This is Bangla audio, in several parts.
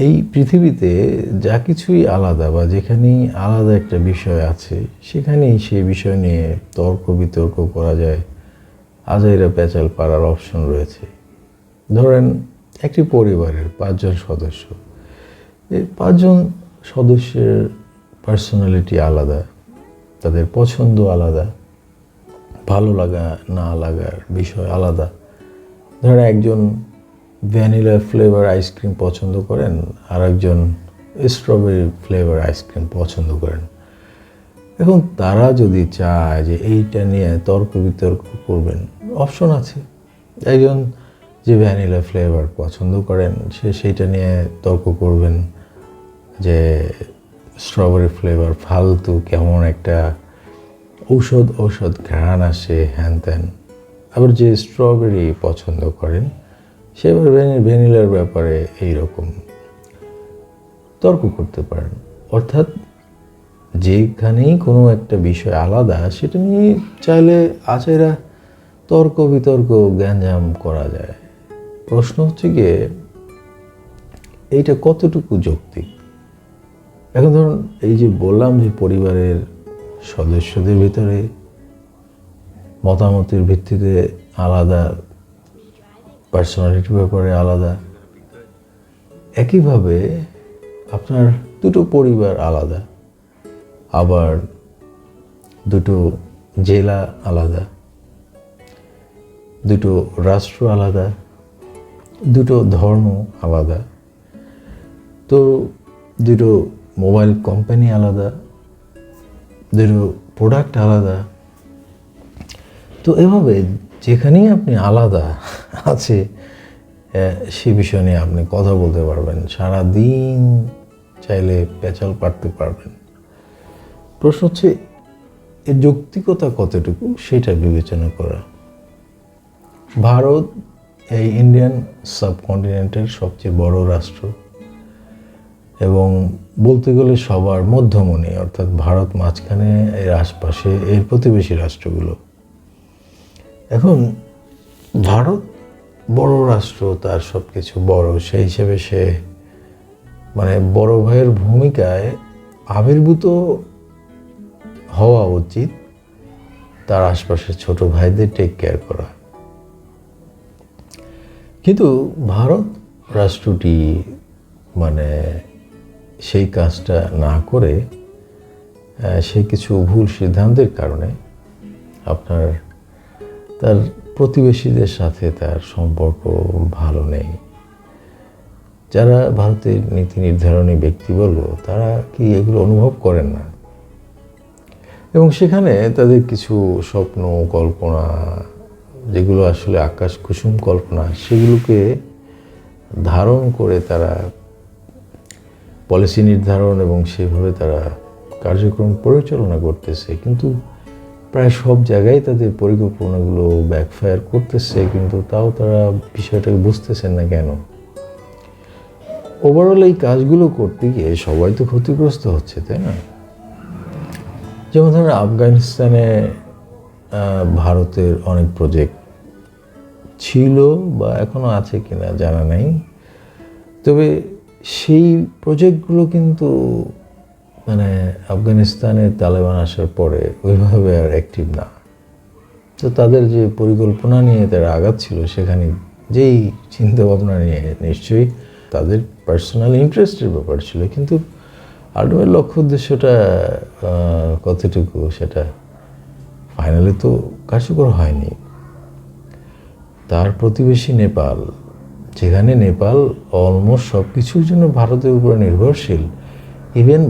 এই পৃথিবীতে যা কিছুই আলাদা বা যেখানেই আলাদা একটা বিষয় আছে, সেখানেই সেই বিষয় নিয়ে তর্ক বিতর্ক করা যায়। আজাইরা প্যাচাল পাড়ার অপশন রয়েছে। ধরেন একটি পরিবারের পাঁচজন সদস্য। এই পাঁচজন সদস্যের পার্সোনালিটি আলাদা, তাদের পছন্দ আলাদা, ভালো লাগা না লাগার বিষয় আলাদা। ধরেন একজন ভ্যানিলা ফ্লেভার আইসক্রিম পছন্দ করেন আর একজন স্ট্রবেরি ফ্লেভার আইসক্রিম পছন্দ করেন। এখন তারা যদি চায় যে এইটা নিয়ে তর্ক বিতর্ক করবেন অপশন আছে। একজন যে ভ্যানিলা ফ্লেভার পছন্দ করেন, সে সেইটা নিয়ে তর্ক করবেন যে স্ট্রবেরি ফ্লেভার ফালতু কেমন একটা ঔষধ ঔষধ ঘ্রাণ আসে, হ্যান ত্যান। আবার যে স্ট্রবেরি পছন্দ করেন সে আবার ভ্যানিলার ব্যাপারে এইরকম তর্ক করতে পারেন। অর্থাৎ যেখানেই কোনো একটা বিষয় আলাদা, সেটা নিয়ে চাইলে আচাইরা তর্ক বিতর্ক জ্ঞানজাম করা যায়। প্রশ্ন হচ্ছে গিয়ে, এইটা কতটুকু যৌক্তিক? এখন ধরুন, এই যে বললাম যে পরিবারের সদস্যদের ভিতরে মতামতের ভিত্তিতে আলাদা পার্সোনালিটির ব্যাপারে আলাদা। একইভাবে আপনার দুটো পরিবার আলাদা। আবার দুটো জেলা আলাদা। দুটো রাষ্ট্র আলাদা। দুটো ধর্ম আলাদা। তো দুটো মোবাইল কোম্পানি আলাদা। দুটো প্রোডাক্ট আলাদা। তো এভাবে যেখানেই আপনি আলাদা আছে সে বিষয় নিয়ে আপনি কথা বলতে পারবেন। সারা দিন চাইলে পেঁচাল পারতে পারবেন। প্রশ্ন হচ্ছে, এর যৌক্তিকতা কতটুকু সেটা বিবেচনা করা। ভারত এই ইন্ডিয়ান সাবকন্টিনেন্টের সবচেয়ে বড় রাষ্ট্র এবং বলতে গেলে সবার মধ্যমণি, অর্থাৎ ভারত মাঝখানে এর আশপাশে এর প্রতিবেশী রাষ্ট্রগুলো। এখন ভারত বড় রাষ্ট্র, তার সব কিছু বড়। সেই হিসেবে সে মানে বড় ভাইয়ের ভূমিকায় আবির্ভূত হওয়া উচিত তার আশপাশের ছোট ভাইদের টেক কেয়ার করা। কিন্তু ভারত রাষ্ট্রটি মানে সেই কাজটা না করে সে কিছু ভুল সিদ্ধান্তের কারণে আপনার তার প্রতিবেশীদের সাথে তার সম্পর্ক ভালো নেই। যারা ভারতের নীতি নির্ধারণী ব্যক্তিবর্গ, তারা কি এগুলো অনুভব করেন না? এবং সেখানে তাদের কিছু স্বপ্ন, কল্পনা, যেগুলো আসলে আকাশ কুসুম কল্পনা, সেগুলোকে ধারণ করে তারা পলিসি নির্ধারণ এবং সেভাবে তারা কার্যক্রম পরিচালনা করতেছে। কিন্তু প্রায় সব জায়গায় তাদের পরিকল্পনাগুলো ব্যাকফায়ার করতেছে, কিন্তু তাও তারা বিষয়টাকে বুঝতেছেন না কেন? ওভারঅল এই কাজগুলো করতে গিয়ে সবাই তো ক্ষতিগ্রস্ত হচ্ছে, তাই না? যেমন ধরেন আফগানিস্তানে ভারতের অনেক প্রজেক্ট ছিল বা এখনও আছে কিনা জানা নাই। তবে সেই প্রজেক্টগুলো কিন্তু মানে আফগানিস্তানে তালেবান আসার পরে ওইভাবে আর অ্যাক্টিভ না। তো তাদের যে পরিকল্পনা নিয়ে তারা আগাচ্ছিল সেখানে যেই চিন্তা ভাবনা নিয়ে নিশ্চয়ই তাদের পার্সোনাল ইন্টারেস্টের ব্যাপার ছিল। কিন্তু আলটিমেট লক্ষ্য উদ্দেশ্যটা কতটুকু সেটা ফাইনালি তো কার্যকর হয়নি। তার প্রতিবেশী নেপাল, যেখানে নেপাল অলমোস্ট সব কিছুর জন্য ভারতের উপরে নির্ভরশীল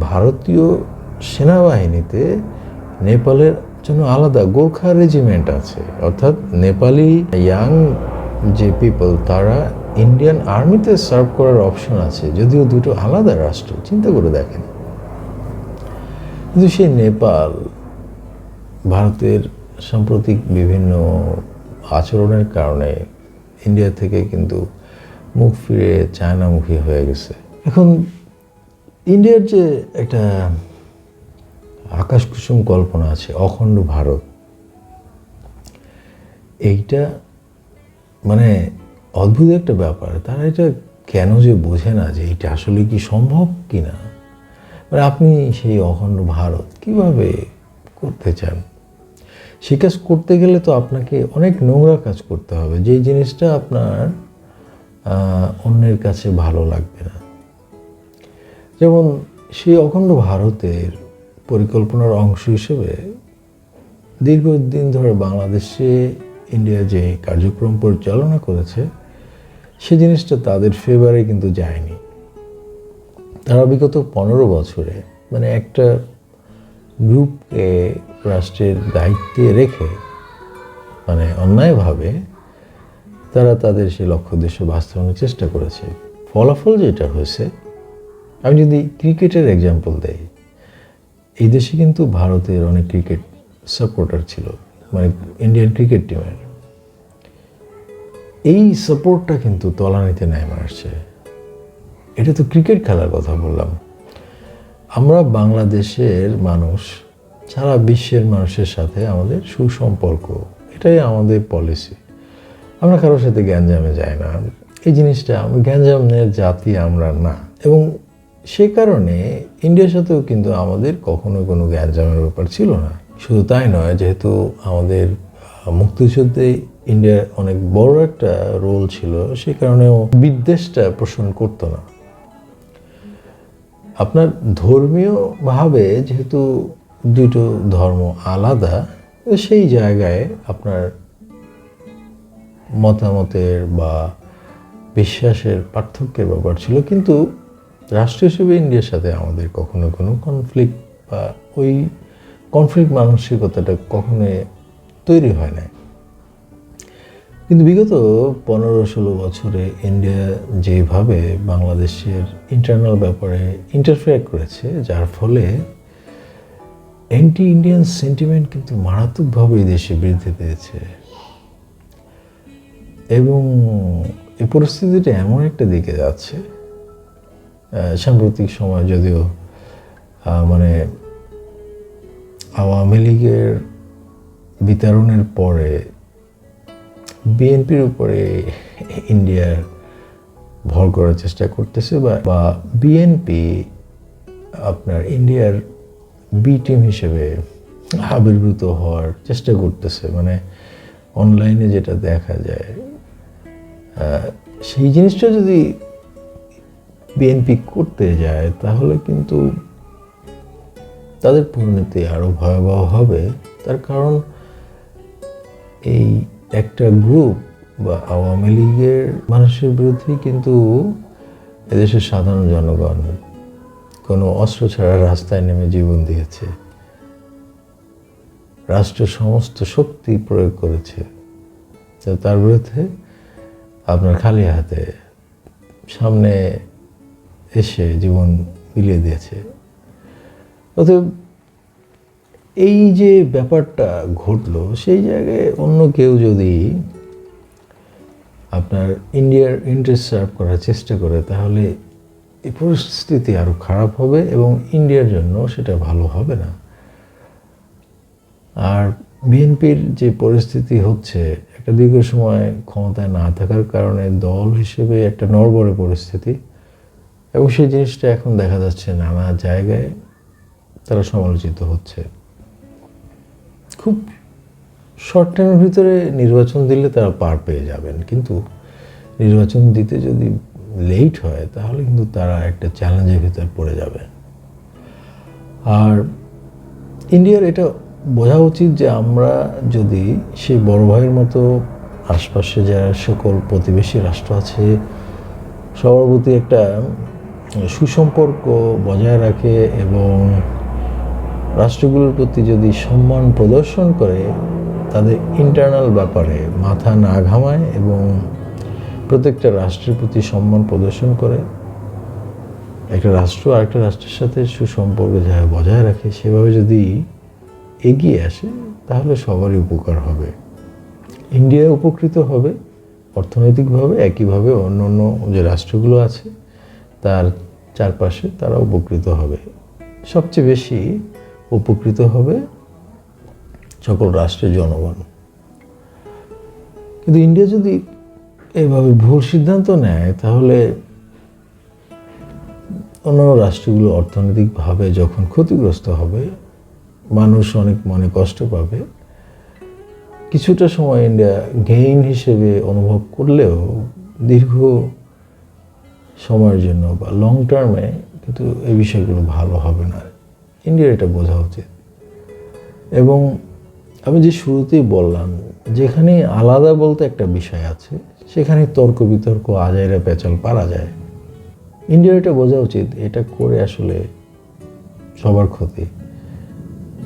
ভারতীয় সেনাবাহিনীতে নেপালের জন্য আলাদা গোর্খা রেজিমেন্ট আছে। অর্থাৎ নেপালি ইয়াং যে পিপল তারা ইন্ডিয়ান আর্মিতে সার্ভ করার অপশন আছে। যদিও দুটো আলাদা রাষ্ট্র, চিন্তা করে দেখেন। কিন্তু সেই নেপাল, ভারতের সাম্প্রতিক বিভিন্ন আচরণের কারণে ইন্ডিয়া থেকে কিন্তু মুখ ফিরে চায়নামুখী হয়ে গেছে। এখন ইন্ডিয়ার যে একটা আকাশ কুসুম কল্পনা আছে, অখণ্ড ভারত, এইটা মানে অদ্ভুত একটা ব্যাপার। তারা এটা কেন যে বোঝে না যে এটা আসলে কি সম্ভব কি না মানে আপনি সেই অখণ্ড ভারত কীভাবে করতে চান? সে কাজ করতে গেলে তো আপনাকে অনেক নোংরা কাজ করতে হবে। যেই জিনিসটা আপনার অন্যের কাছে ভালো লাগবে না। যেমন সেই অখণ্ড ভারতের পরিকল্পনার অংশ হিসেবে দীর্ঘদিন ধরে বাংলাদেশে ইন্ডিয়া যে কার্যক্রম পরিচালনা করেছে, সে জিনিসটা তাদের ফেভারে কিন্তু যায়নি। তারা বিগত পনেরো বছরে মানে একটা গ্রুপকে রাষ্ট্রের দায়িত্বে রেখে মানে অন্যায়ভাবে তারা তাদের সেই লক্ষ্য উদ্দেশ্য বাস্তবায়নের চেষ্টা করেছে। ফলাফল যেটা হয়েছে আমি যদি ক্রিকেটের এক্সাম্পল দেই, এই দেশে কিন্তু ভারতের অনেক ক্রিকেট সাপোর্টার ছিল মানে ইন্ডিয়ান ক্রিকেট টিমের এই সাপোর্টটা কিন্তু তলানিতে নেমে আসছে। এটা তো ক্রিকেট খেলার কথা বললাম। আমরা বাংলাদেশের মানুষ, সারা বিশ্বের মানুষের সাথে আমাদের সুসম্পর্ক, এটাই আমাদের পলিসি আমরা কারোর সাথে গ্যাঞ্জামে যাই না। এই জিনিসটা গ্যাঞ্জামের জাতি আমরা না। এবং সে কারণে ইন্ডিয়ার সাথেও কিন্তু আমাদের কখনো কোনো গ্যাঞ্জামের ব্যাপার ছিল না। শুধু তাই নয়, যেহেতু আমাদের মুক্তিযুদ্ধে ইন্ডিয়ার অনেক বড় একটা রোল ছিল, সে কারণেও বিদ্বেষটা পোষণ করতো না। আপনার ধর্মীয়ভাবে যেহেতু দুটো ধর্ম আলাদা সেই জায়গায় আপনার মতামতের বা বিশ্বাসের পার্থক্যের ব্যাপার ছিল। কিন্তু রাষ্ট্র হিসেবে ইন্ডিয়ার সাথে আমাদের কখনো কোনো কনফ্লিক্ট বা ওই কনফ্লিক্ট মানসিকতাটা কখনোই তৈরি হয় না কিন্তু বিগত পনেরো ষোলো বছরে ইন্ডিয়া যেভাবে বাংলাদেশের ইন্টারনাল ব্যাপারে ইন্টারফেয়ার করেছে, যার ফলে অ্যান্টি ইন্ডিয়ান সেন্টিমেন্ট কিন্তু মারাত্মকভাবে এই দেশে বৃদ্ধি পেয়েছে। এবং এই পরিস্থিতিটা এমন একটা দিকে যাচ্ছে সাম্প্রতিক সময় যদিও মানে আওয়ামী লীগের বিতরণের পরে বিএনপির উপরে ইন্ডিয়ার ভর করার চেষ্টা করতেছে বা বিএনপি আপনার ইন্ডিয়ার বি টিম হিসেবে আবির্ভূত হওয়ার চেষ্টা করতেছে। মানে অনলাইনে যেটা দেখা যায় সেই জিনিসটা যদি বিএনপি করতে যায়, তাহলে কিন্তু তাদের পরিণতি আরও ভয়াবহ হবে। তার কারণ এই একটা গ্রুপ বা আওয়ামী লীগের মানুষের বিরুদ্ধে কিন্তু এদেশের সাধারণ জনগণ কোনো অস্ত্র ছাড়া রাস্তায় নেমে জীবন দিয়েছে। রাষ্ট্র সমস্ত শক্তি প্রয়োগ করেছে। তো তার বিরুদ্ধে আপনার খালি হাতে সামনে এসে জীবন বিলিয়ে দিয়েছে। অতএব এই যে ব্যাপারটা ঘটলো, সেই জায়গায় অন্য কেউ যদি আপনার ইন্ডিয়ার ইন্টারেস্ট সার্ভ করার চেষ্টা করে, তাহলে এই পরিস্থিতি আরও খারাপ হবে এবং ইন্ডিয়ার জন্য সেটা ভালো হবে না। আর বিএনপির যে পরিস্থিতি হচ্ছে, একটা দীর্ঘ সময় ক্ষমতায় না থাকার কারণে দল হিসেবে একটা নড়বড়ে পরিস্থিতি। এবং সেই জিনিসটা এখন দেখা যাচ্ছে নানা জায়গায় তারা সমালোচিত হচ্ছে। খুব শর্ট টাইমের ভিতরে নির্বাচন দিলে তারা পার পেয়ে যাবেন, কিন্তু নির্বাচন দিতে যদি লেট হয়, তাহলে কিন্তু তারা একটা চ্যালেঞ্জের ভিতরে পড়ে যাবে। আর ইন্ডিয়ার এটা বোঝা উচিত যে আমরা যদি সেই বড় ভাইয়ের মতো আশপাশে যারা সকল প্রতিবেশী রাষ্ট্র আছে, সবার প্রতি একটা সুসম্পর্ক বজায় রাখে এবং রাষ্ট্রগুলোর প্রতি যদি সম্মান প্রদর্শন করে, তাদের ইন্টারনাল ব্যাপারে মাথা না ঘামায় এবং প্রত্যেকটা রাষ্ট্রের প্রতি সম্মান প্রদর্শন করে, একটা রাষ্ট্র আরেকটা রাষ্ট্রের সাথে সুসম্পর্ক যা বজায় রাখে, সেভাবে যদি এগিয়ে আসে, তাহলে সবারই উপকার হবে। ইন্ডিয়া উপকৃত হবে, অর্থনৈতিকভাবে একইভাবে অন্য অন্য যে রাষ্ট্রগুলো আছে তার চারপাশে তারা উপকৃত হবে। সবচেয়ে বেশি উপকৃত হবে সকল রাষ্ট্রের জনগণ। কিন্তু ইন্ডিয়া যদি এভাবে ভুল সিদ্ধান্ত নেয়, তাহলে অন্য রাষ্ট্রগুলো অর্থনৈতিকভাবে যখন ক্ষতিগ্রস্ত হবে, মানুষ অনেক মনে কষ্ট পাবে। কিছুটা সময় ইন্ডিয়া গেইন হিসেবে অনুভব করলেও দীর্ঘ সময়ের জন্য বা লং টার্মে কিন্তু এই বিষয়গুলো ভালো হবে না। ইন্ডিয়ার এটা বোঝা উচিত। এবং আমি যে শুরুতেই বললাম, যেখানে আলাদা বলতে একটা বিষয় আছে, সেখানে তর্ক বিতর্ক, আজাইরা পেঁচাল পারা যায়। ইন্ডিয়ার এটা বোঝা উচিত, এটা করে আসলে সবার ক্ষতি।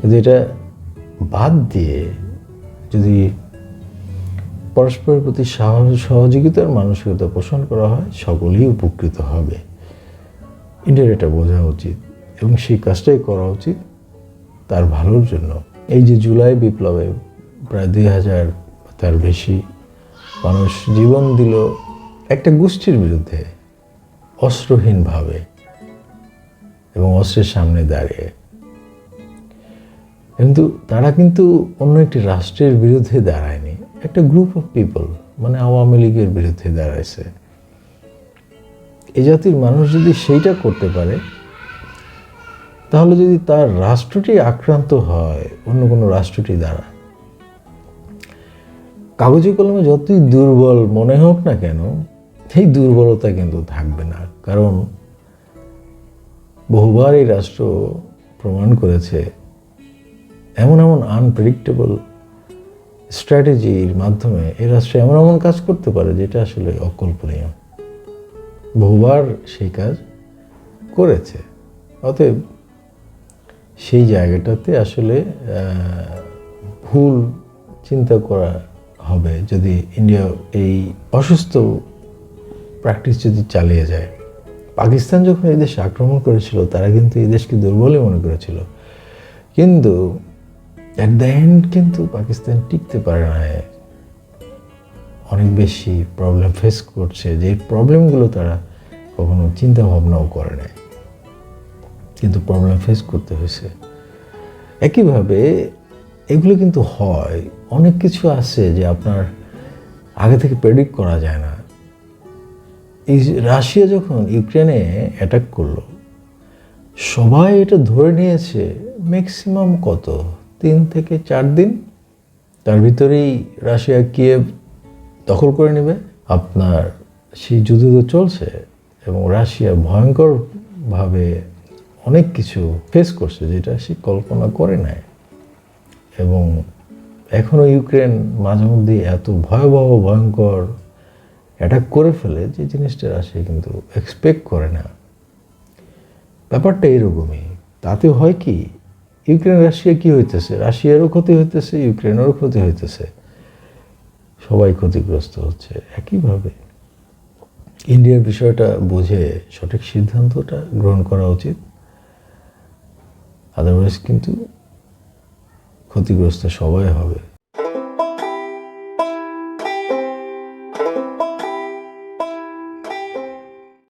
কিন্তু এটা বাদ দিয়ে যদি পরস্পরের প্রতি সহযোগিতার মানসিকতা পোষণ করা হয়, সকলেই উপকৃত হবে। ইন্ডিয়ার এটা বোঝা উচিত এবং সেই কাজটাই করা উচিত তার ভালোর জন্য। এই যে জুলাই বিপ্লবে প্রায় দুই হাজার তার বেশি মানুষ জীবন দিল একটা গোষ্ঠীর বিরুদ্ধে, অস্ত্রহীনভাবে এবং অস্ত্রের সামনে দাঁড়িয়ে। কিন্তু তারা কিন্তু অন্য একটি রাষ্ট্রের বিরুদ্ধে দাঁড়ায়নি। একটা গ্রুপ অফ পিপল মানে আওয়ামী লীগের বিরুদ্ধে দাঁড়াইছে। এ জাতির মানুষ যদি সেইটা করতে পারে, তাহলে যদি তার রাষ্ট্রটি আক্রান্ত হয়, অন্য কোনো রাষ্ট্রটি দ্বারা। কাগজে কলমে যতই দুর্বল মনে হোক না কেন, সেই দুর্বলতা কিন্তু থাকবে না। কারণ বহুবার এই রাষ্ট্র প্রমাণ করেছে, এমন এমন আনপ্রেডিক্টেবল স্ট্র্যাটেজির মাধ্যমে এই রাষ্ট্র এমন এমন কাজ করতে পারে যেটা আসলে অকল্পনীয়। বহুবার সেই কাজ করেছে। অতএব সেই জায়গাটাতে আসলে ভুল চিন্তা করা হবে যদি ইন্ডিয়া এই অসুস্থ প্র্যাকটিস যদি চালিয়ে যায়। পাকিস্তান যখন এই দেশে আক্রমণ করেছিল, তারা কিন্তু এই দেশকে দুর্বলই মনে করেছিল। কিন্তু অ্যাট দ্য এন্ড কিন্তু পাকিস্তান টিকতে পারে না। অনেক বেশি প্রবলেম ফেস করছে। যে প্রবলেমগুলো তারা কখনো চিন্তা ভাবনাও করে নাই। কিন্তু প্রবলেম ফেস করতে হয়েছে। একইভাবে এগুলো কিন্তু হয়। অনেক কিছু আছে যে আপনার আগে থেকে প্রেডিক্ট করা যায় না। এই রাশিয়া যখন ইউক্রেনে অ্যাটাক করল, সবাই এটা ধরে নিয়েছে ম্যাক্সিমাম কত? তিন থেকে চার দিন তার ভিতরেই রাশিয়া কিয়েভ দখল করে নেবে। আপনার সেই যুদ্ধ তো চলছে এবং রাশিয়া ভয়ঙ্করভাবে অনেক কিছু ফেস করছে যেটা সে কল্পনা করে নেয় এবং এখনও ইউক্রেন মাঝে মধ্যে এত ভয়াবহ, ভয়ঙ্কর অ্যাটাক করে ফেলে যে জিনিসটা রাশিয়া কিন্তু এক্সপেক্ট করে না। ব্যাপারটা এরকমই। তাতে হয় কি ইউক্রেন, রাশিয়া কি হইতেছে? রাশিয়ারও ক্ষতি হইতেছে, ইউক্রেনেরও ক্ষতি হইতেছে। সবাই ক্ষতিগ্রস্ত হচ্ছে একইভাবে। ইন্ডিয়ার বিষয়টা বুঝে সঠিক সিদ্ধান্তটা গ্রহণ করা উচিত। আদারওয়াইজ কিন্তু ক্ষতিগ্রস্ত সবাই হবে।